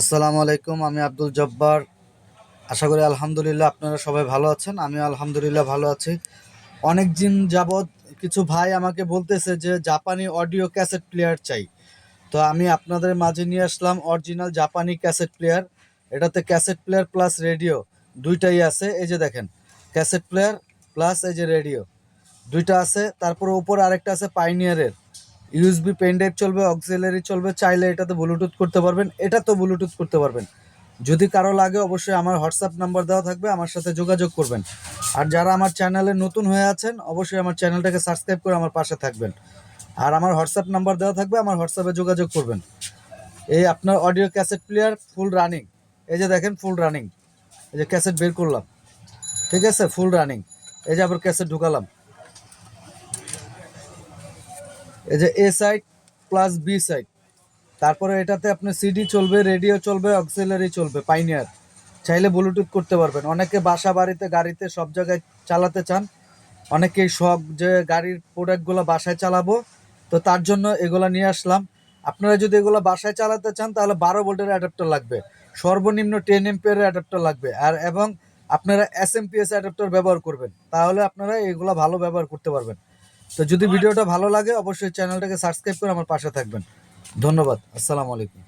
আসসালামু আলাইকুম, আমি আব্দুল জব্বার। আশা করি আলহামদুলিল্লাহ আপনারা সবাই ভালো আছেন আমি আলহামদুলিল্লাহ ভালো আছি। অনেক দিন যাবৎ কিছু ভাই আমাকে বলতেছে যে জাপানি অডিও ক্যাসেট প্লেয়ার চাই। তো আমি আপনাদের মাঝে নিয়ে আসলাম অরিজিনাল জাপানি ক্যাসেট প্লেয়ার। এটাতে ক্যাসেট প্লেয়ার প্লাস রেডিও দুইটাই আছে, এই যে দেখেন, ক্যাসেট প্লেয়ার প্লাস এই যে রেডিও দুইটা আছে। তারপর উপর আরেকটা আছে পাইনিয়ারের। ইউএসবি পেন ড্রাইভ চলবে অক্সিলারি চলবে, চাইলে এটাতে ব্লুটুথ করতে পারবেন, এটা তো ব্লুটুথ করতে পারবেন। যদি কারও লাগে, অবশ্যই আমার হোয়াটসঅ্যাপ নাম্বার দেওয়া থাকবে, আমার সাথে যোগাযোগ করবেন। আর যারা আমার চ্যানেলে নতুন হয়ে আছেন, অবশ্যই আমার চ্যানেলটাকে সাবস্ক্রাইব করে আমার পাশে থাকবেন। আর আমার হোয়াটসঅ্যাপ নাম্বার দেওয়া থাকবে, আমার হোয়াটসঅ্যাপে যোগাযোগ করবেন। এই আপনার audio cassette player full running এই যে দেখেন ফুল রানিং এই যে ক্যাসেট বের করলাম। ঠিক আছে ফুল রানিং এই যে আবার ক্যাসেট ঢুকালাম। এই যে A side plus B side তারপরে এটাতে আপনার সিডি চলবে রেডিও চলবে অক্সিলারি চলবে পাইনিয়ার চাইলে ব্লুটুথ করতে পারবেন। অনেকে বাসা বাড়িতে, গাড়িতে সব জায়গায় চালাতে চান। অনেকেই সব যে গাড়ির প্রোডাক্টগুলো বাসায় চালাবো, তো তার জন্য এগুলো নিয়ে আসলাম। আপনারা যদি এগুলো বাসায় চালাতে চান, তাহলে বারো ভোল্টের অ্যাডাপ্টার লাগবে। সর্বনিম্ন টেন এমপিয়ারের অ্যাডাপ্টার লাগবে। আর এবং আপনারা S M P S adapter ব্যবহার করবেন। তাহলে আপনারা এগুলো ভালো ব্যবহার করতে পারবেন। তো যদি ভিডিওটা ভালো লাগে, অবশ্যই চ্যানেলটাকে সাবস্ক্রাইব করে আমার পাশে থাকবেন। ধন্যবাদ। আসসালামু আলাইকুম।